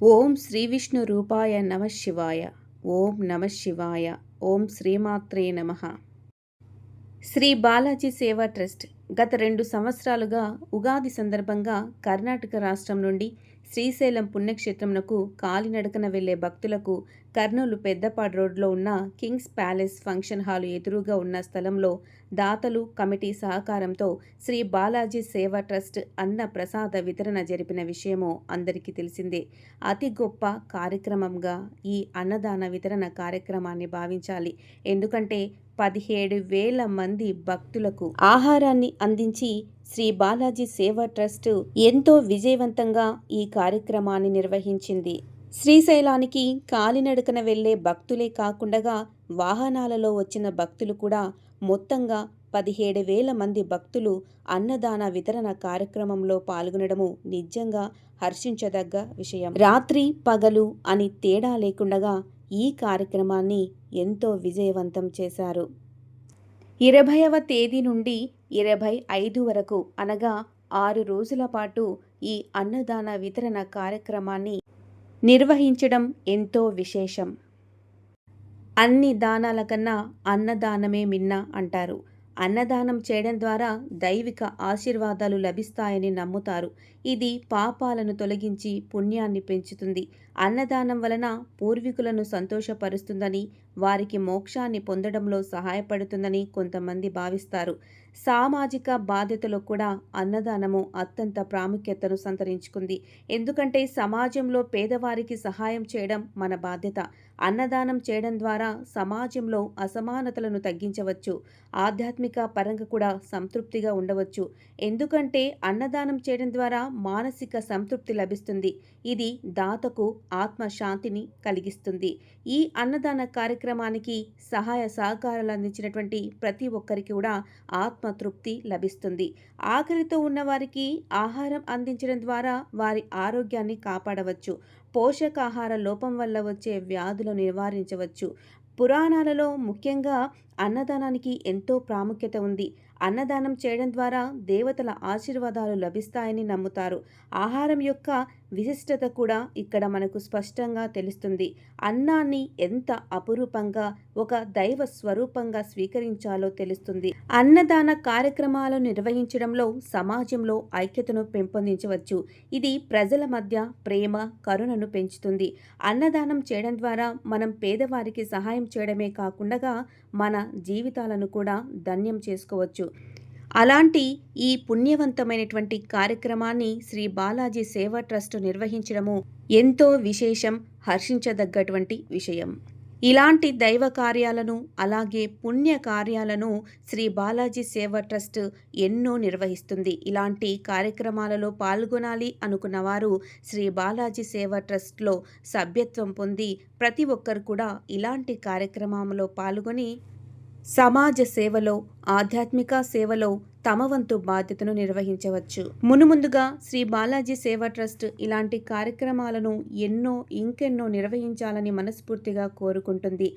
ఓం శ్రీ విష్ణు రూపాయ నమ శివాయ. ఓం నమ శివాయ. ఓం శ్రీమాత్రే నమ. శ్రీ బాలాజీ సేవా ట్రస్ట్ గత రెండు సంవత్సరాలుగా ఉగాది సందర్భంగా కర్ణాటక రాష్ట్రం నుండి శ్రీశైలం పుణ్యక్షేత్రంనకు కాలినడకన వెళ్ళే భక్తులకు కర్నూలు పెద్దపాడు రోడ్లో ఉన్న కింగ్స్ ప్యాలెస్ ఫంక్షన్ హాల్ ఎదురుగా ఉన్న స్థలంలో దాతలు కమిటీ సహకారంతో శ్రీ బాలాజీ సేవా ట్రస్ట్ అన్న ప్రసాద వితరణ జరిపిన విషయమో అందరికీ తెలిసిందే. అతి గొప్ప కార్యక్రమంగా ఈ అన్నదాన వితరణ కార్యక్రమాన్ని భావించాలి. ఎందుకంటే పదిహేడు వేల మంది భక్తులకు ఆహారాన్ని అందించి శ్రీ బాలాజీ సేవా ట్రస్ట్ ఎంతో విజయవంతంగా ఈ కార్యక్రమాన్ని నిర్వహించింది. శ్రీశైలానికి కాలినడకన వెళ్ళే భక్తులే కాకుండా వాహనాలలో వచ్చిన భక్తులు కూడా మొత్తంగా పదిహేడు వేల మంది భక్తులు అన్నదాన వితరణ కార్యక్రమంలో పాల్గొనడము నిజంగా హర్షించదగ్గ విషయం. రాత్రి పగలు అని తేడా లేకుండగా ఈ కార్యక్రమాన్ని ఎంతో విజయవంతం చేశారు. ఇరవైవ తేదీ నుండి ఇరవై ఐదు వరకు అనగా ఆరు రోజుల పాటు ఈ అన్నదాన వితరణ కార్యక్రమాన్ని నిర్వహించడం ఎంతో విశేషం. అన్ని దానాల కన్నా అన్నదానమే మిన్న అంటారు. అన్నదానం చేయడం ద్వారా దైవిక ఆశీర్వాదాలు లభిస్తాయని నమ్ముతారు. ఇది పాపాలను తొలగించి పుణ్యాన్ని పెంచుతుంది. అన్నదానం వలన పూర్వీకులను సంతోషపరుస్తుందని వారికి మోక్షాన్ని పొందడంలో సహాయపడుతుందని కొంతమంది భావిస్తారు. సామాజిక బాధ్యతలో కూడా అన్నదానము అత్యంత ప్రాముఖ్యతను సంతరించుకుంది. ఎందుకంటే సమాజంలో పేదవారికి సహాయం చేయడం మన బాధ్యత. అన్నదానం చేయడం ద్వారా సమాజంలో అసమానతలను తగ్గించవచ్చు. ఆధ్యాత్మిక పరంగా కూడా సంతృప్తిగా ఉండవచ్చు. ఎందుకంటే అన్నదానం చేయడం ద్వారా మానసిక సంతృప్తి లభిస్తుంది. ఇది దాతకు ఆత్మశాంతిని కలిగిస్తుంది. ఈ అన్నదాన కార్యక్రమానికి సహాయ సహకారాలు అందించినటువంటి ప్రతి ఒక్కరికి కూడా ఆత్మతృప్తి లభిస్తుంది. ఆకలితో ఉన్నవారికి ఆహారం అందించడం ద్వారా వారి ఆరోగ్యాన్ని కాపాడవచ్చు. పోషకాహార లోపం వల్ల వచ్చే వ్యాధులను నివారించవచ్చు. పురాణాలలో ముఖ్యంగా అన్నదానానికి ఎంతో ప్రాముఖ్యత ఉంది. అన్నదానం చేయడం ద్వారా దేవతల ఆశీర్వాదాలు లభిస్తాయని నమ్ముతారు. ఆహారం యొక్క విశిష్టత కూడా ఇక్కడ మనకు స్పష్టంగా తెలుస్తుంది. అన్నాన్ని ఎంత అపురూపంగా ఒక దైవ స్వరూపంగా స్వీకరించాలో తెలుస్తుంది. అన్నదాన కార్యక్రమాలను నిర్వహించడంలో సమాజంలో ఐక్యతను పెంపొందించవచ్చు. ఇది ప్రజల మధ్య ప్రేమ కరుణను పెంచుతుంది. అన్నదానం చేయడం ద్వారా మనం పేదవారికి సహాయం చేయడమే కాకుండా మన జీవితాలను కూడా ధన్యం చేసుకోవచ్చు. అలాంటి ఈ పుణ్యవంతమైనటువంటి కార్యక్రమాన్ని శ్రీ బాలాజీ సేవా ట్రస్ట్ నిర్వహించడము ఎంతో విశేషం హర్షించదగ్గటువంటి విషయం. ఇలాంటి దైవ కార్యాలను అలాగే పుణ్య కార్యాలను శ్రీ బాలాజీ సేవా ట్రస్ట్ ఎన్నో నిర్వహిస్తుంది. ఇలాంటి కార్యక్రమాలలో పాల్గొనాలి అనుకున్నవారు శ్రీ బాలాజీ సేవా ట్రస్ట్లో సభ్యత్వం పొంది ప్రతి ఒక్కరు కూడా ఇలాంటి కార్యక్రమంలో పాల్గొని సమాజ సేవలో ఆధ్యాత్మిక సేవలో తమ వంతు బాధ్యతను నిర్వహించవచ్చు. మునుముందుగా శ్రీ బాలాజీ సేవా ట్రస్ట్ ఇలాంటి కార్యక్రమాలను ఎన్నో ఇంకెన్నో నిర్వహించాలని మనస్ఫూర్తిగా కోరుకుంటుంది.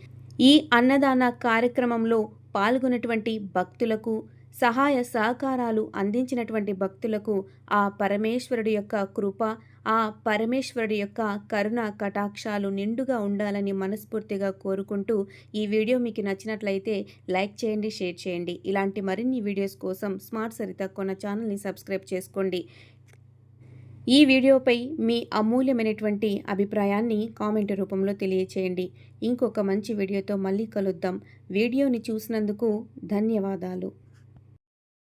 ఈ అన్నదాన కార్యక్రమంలో పాల్గొన్నటువంటి భక్తులకు సహాయ సహకారాలు అందించినటువంటి భక్తులకు ఆ పరమేశ్వరుడి యొక్క కృప ఆ పరమేశ్వరుడి యొక్క కరుణ కటాక్షాలు నిండుగా ఉండాలని మనస్ఫూర్తిగా కోరుకుంటూ ఈ వీడియో మీకు నచ్చినట్లయితే లైక్ చేయండి షేర్ చేయండి. ఇలాంటి మరిన్ని వీడియోస్ కోసం స్మార్ట్ సరిత కొన్న ఛానల్ని సబ్స్క్రైబ్ చేసుకోండి. ఈ వీడియోపై మీ అమూల్యమైనటువంటి అభిప్రాయాన్ని కామెంట్ రూపంలో తెలియచేయండి. ఇంకొక మంచి వీడియోతో మళ్ళీ కలుద్దాం. వీడియోని చూసినందుకు ధన్యవాదాలు.